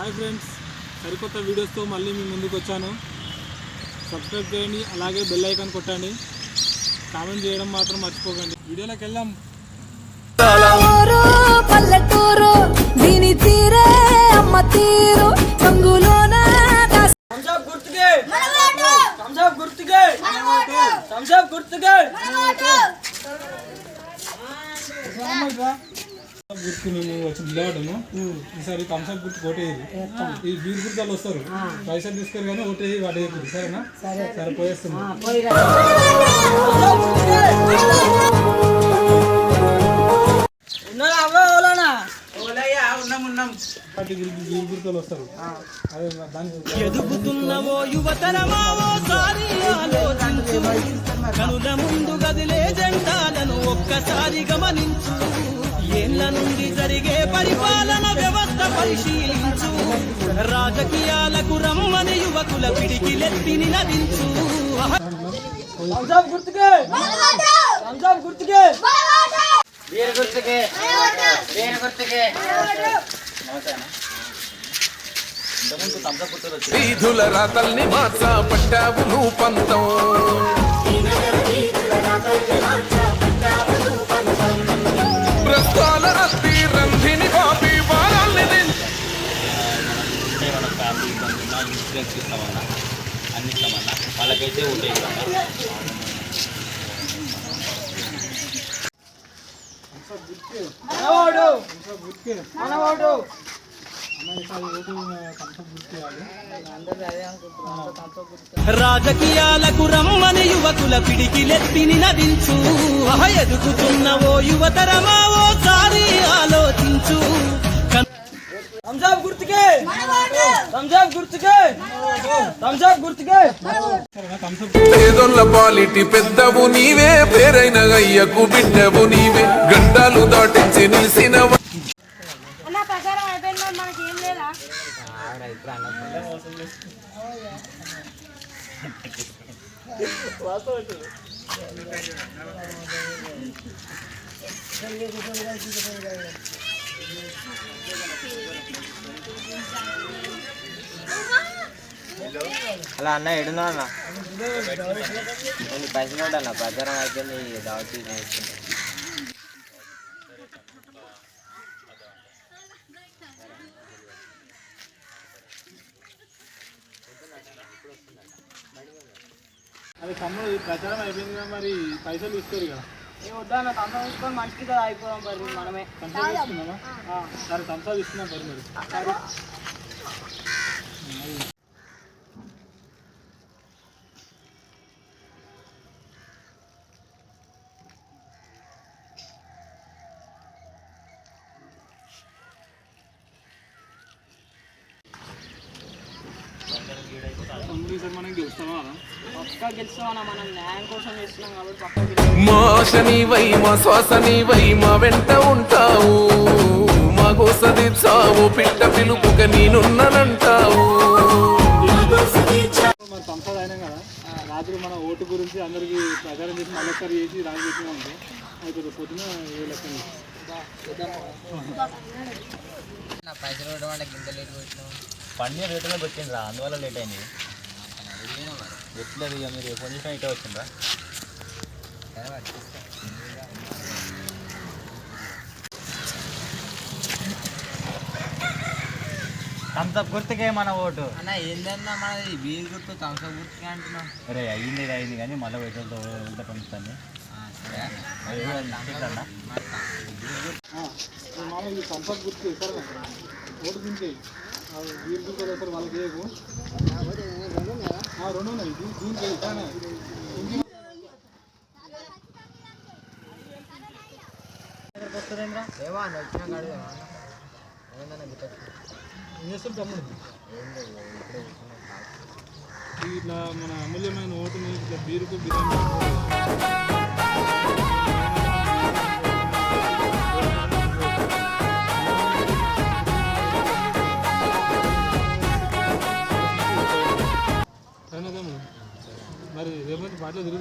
Hi friends సరికొత్త వీడియోస్తో మళ్ళీ మీ ముందుకు వచ్చాను. సబ్స్క్రైబ్ చేయండి అలాగే బెల్ ఐకాన్ కొట్టండి. కామెంట్ చేయడం మాత్రం మర్చిపోకండి. వీడియోలోకి వెళ్దాం. పల్లెటూరు దీని తీరే అమ్మ తీరు. రంగులోన గుర్తుకే. గుర్తుకే. గుర్తుకే. గుర్తు మేము వచ్చి నిలబడము ఈసారి థమ్స్అప్ గుర్తు కొట్టేది ఈ బీర్ గుర్తాలు వస్తారు. పైసలు తీసుకోరు కానీ ఒకటి వాటి సరేనా? సరే. పోయేస్తుంది ఎదుగుతున్నవో ఆలోచించు. కనుల ముందు గదిలే జెండాలను ఒక్కసారి గమనించు. ఏళ్ళ నుండి జరిగే పరిపాలన వ్యవస్థ పరిశీలించు. రాజకీయాలకు రమ్మని యువకుల పిడికిలెత్తిని నదించు థమ్స్అప్ గుర్తుకే. గుర్తుకే. గుర్తుకే. వీరు గుర్తుకే? వీధుల రాతల్ని మార్చ పట్టావు నువ్వు పంతం ప్రస్తాల రత్తి రంధిని పాపి వారాల్ని దించు. మన ఫ్యామిలీ కొంటున్నా ఇన్సూరెన్స్ ఇస్తామన్నా అన్ని ఇస్తామన్నా వాళ్ళకైతే ఉంటాయి మనవాడు. మనవాడు. రాజకీయాలకు రమ్మని యువకుల పిడికిలెత్తిని నదించు. ఎదుగుతున్న ఓ యువతరమా ఓసారి ఆలో థమ్స్అప్ గుర్తుకే థమ్స్అప్ గుర్తుకే పేదొల్ల పాలిటి పెద్దవు నీవే పేరైన అయ్యకు బిడ్డవు నీవే. గంటలు దాటించి నిలిసిన అన్న ప్రచారం అలా అన్న ఎడున్నా అన్న? నేను పైసలు అన్న ప్రచారం అయిపోయింది దావతీ చేసుకుంటా అది తమ్ముడు ప్రచారం అయిపోయింది కదా మరి పైసలు తీసుకోరు కదా. వద్దన్న థమ్స్అప్ తీసుకొని మనిషికి కదా అయిపోదాం మరి మనమే. సరే థమ్స్అప్ తీసుకున్నాం మరి మరి గెలుస్తాం. మా శ్వాసనివై మా వెంట ఉంటావు. మా గోస తీర్చావు పిట్ట పిలుపుక నేనున్నానంటావు. అయినాం కదా. రాత్రి మన ఓటు గురించి అందరికి ప్రచారం చేసి మళ్ళొకసారి చేసి రాజు చేసినా ఉంటే అది పొద్దున ఏ లెక్కని పైసలు అంటే గింత లేట్ వచ్చినావు పండిన రేటులో వచ్చిండ్రా అందువల్ల లేట్ అయింది. ఎట్లేదు ఇక మీరు ఫోన్ చేసిన ఇటే వచ్చిండ్రా? థమ్స్అప్ గుర్తుకే మన ఓటు. అన్న ఏందన్నా మనది? వీలు గుర్తు థమ్స్అప్ గుర్తుకే అంటున్నావు. అరే అయ్యింది ఇది అయింది కానీ మళ్ళీ వెళ్తా వెళ్తా పంపిస్తాను మామూలు ఈ థమ్స్అప్ గుర్తు సరే ఓటు గురించి వీరు గుర్తు వాళ్ళకి ఇట్లా మన అమూల్యమైన ఓటుని ఇట్లా బీరుకు బిర్యానీ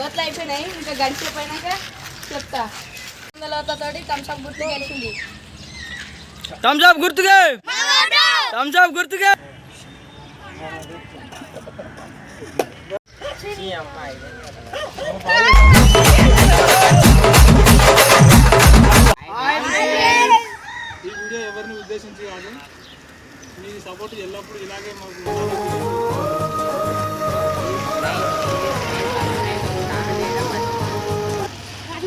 ఓట్లు అయిపోయినాయి ఇంకా గడిచిపోయినాక చెప్తా. వందలతోటి థమ్స్అప్ గుర్తు గెలిచింది. థమ్స్అప్ గుర్తుగా థమ్స్అప్ గుర్తుగా ఎవరిని ఉద్దేశించి కాదు. మీ సపోర్ట్ ఎల్లప్పుడూ ఇలాగే మాకు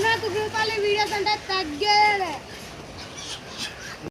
నాకు రూపాయలు వీడియోస్ అంటే తగ్గేదే